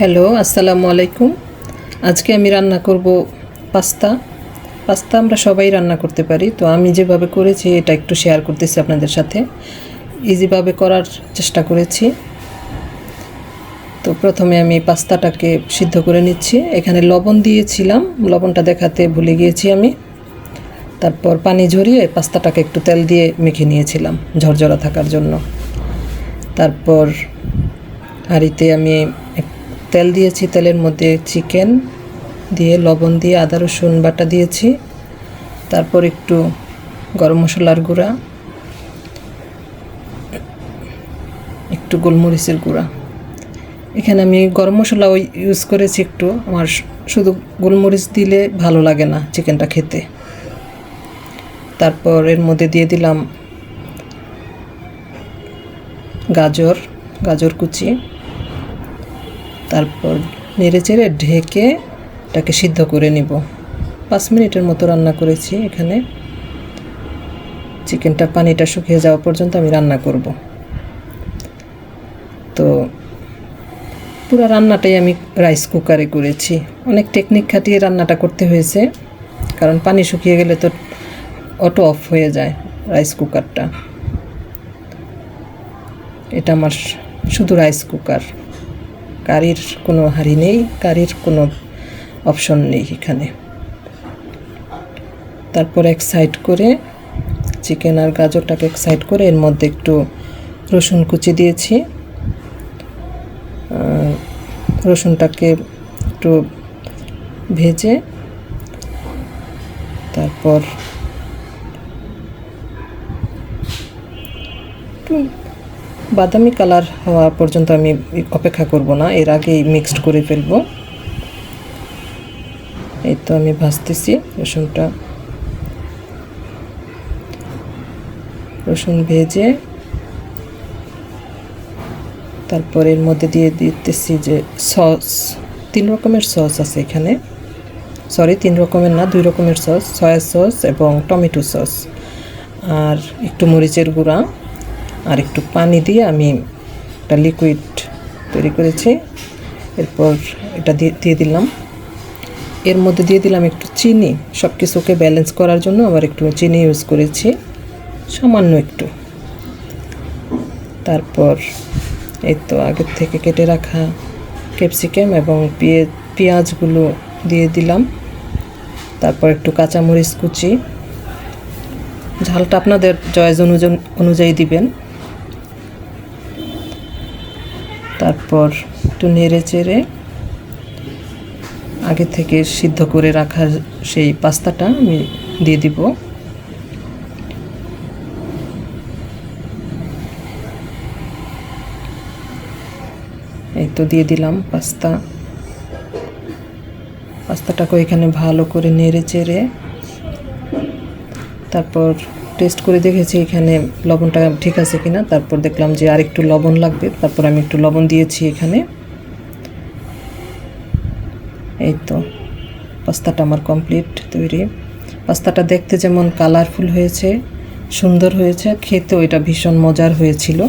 Hello, আসসালামু আলাইকুম। আজকে আমি রান্না করব পাস্তা। পাস্তা আমরা সবাই রান্না করতে পারি, তো আমি যেভাবে করেছি এটা একটু শেয়ার করতেছি আপনাদের সাথে। ইজিভাবে করার চেষ্টা করেছি। তো প্রথমে আমি পাস্তাটাকে সিদ্ধ করে নিচ্ছি। এখানে লবণ দিয়েছিলাম, লবণটা দেখাতে ভুলে গিয়েছি আমি। তারপর পানি ঝরিয়ে পাস্তাটাকে একটু তেল দিয়ে মেখে নিয়েছিলাম ঝরঝরা থাকার জন্য। তারপর হাঁড়িতে আমি তেল দিয়েছি, তেলের মধ্যে চিকেন দিয়ে লবণ দিয়ে আদা, রসুন বাটা দিয়েছি। তারপর একটু গরম মশলার গুঁড়া, একটু গোলমরিচের গুঁড়া। এখানে আমি গরম মশলা ওই ইউজ করেছি একটু, আমার শুধু গোলমরিচ দিলে ভালো লাগে না চিকেনটা খেতে। তারপর এর মধ্যে দিয়ে দিলাম গাজর গাজর কুচি। তারপর নেড়ে চেড়ে ঢেকে এটাকে সিদ্ধ করে নিব। পাঁচ মিনিটের মতো রান্না করেছি এখানে। চিকেনটা পানিটা শুকিয়ে যাওয়া পর্যন্ত আমি রান্না করব। তো পুরো রান্নাটাই আমি রাইস কুকারে করেছি। অনেক টেকনিক খাটিয়ে রান্নাটা করতে হয়েছে, কারণ পানি শুকিয়ে গেলে তো অটো অফ হয়ে যায় রাইস কুকারটা। এটা আমার শুধু রাইস কুকার। কারির কোনো হাঁড়ি নেই কারির কোনো অপশন নেই এখানে। তারপর এক সাইড করে চিকেন আর গাজরটাকে এক সাইড করে এর মধ্যে একটু রসুন কুচি দিয়েছি। রসুনটাকে একটু ভেজে তারপর বাদামি কালার হওয়া পর্যন্ত আমি অপেক্ষা করব না। এর আগেই মিক্সড করে ফেলব। এই তো আমি ভাজতেছি। রসুনটা রসুন ভেজে তারপর এর মধ্যে দিয়ে দিতেছি যে সস। তিন রকমের সস আছে এখানে। সরি তিন রকমের না, দুই রকমের সস। সয়া সস এবং টমেটো সস। আর একটু মরিচের গুঁড়া। আর একটু পানি দিয়ে আমি একটা লিকুইড তৈরি করেছি। এরপর এটা দিয়ে দিলাম। এর মধ্যে দিয়ে দিলাম একটু চিনি। সব কিছুকে ব্যালেন্স করার জন্য আবার একটু চিনি ইউজ করেছি। সামান্য একটু। তারপর এই তো আগের থেকে কেটে রাখা ক্যাপসিকাম এবং পেঁয়াজগুলো দিয়ে দিলাম। তারপর একটু কাঁচামরিচ কুচি। ঝালটা আপনাদের চয়েস অনুযায়ী দিবেন। তারপর একটু নেড়ে চেড়ে আগে থেকে সিদ্ধ করে রাখা সেই পাস্তাটা আমি দিয়ে দিব। এই তো দিয়ে দিলাম পাস্তা। পাস্তাটাকে এখানে ভালো করে নেড়ে চেড়ে তারপর টেস্ট করে দেখেছি এখানে লবণটা ঠিক আছে কিনা। তারপর দেখলাম যে আর একটু লবণ লাগবে। তারপর আমি একটু লবণ দিয়েছি এখানে। এই তো, পাস্তাটা আমার কমপ্লিট তৈরি। পাস্তাটা দেখতে যেমন কালারফুল হয়েছে, সুন্দর হয়েছে, খেতেও এটা ভীষণ মজার হয়েছিল।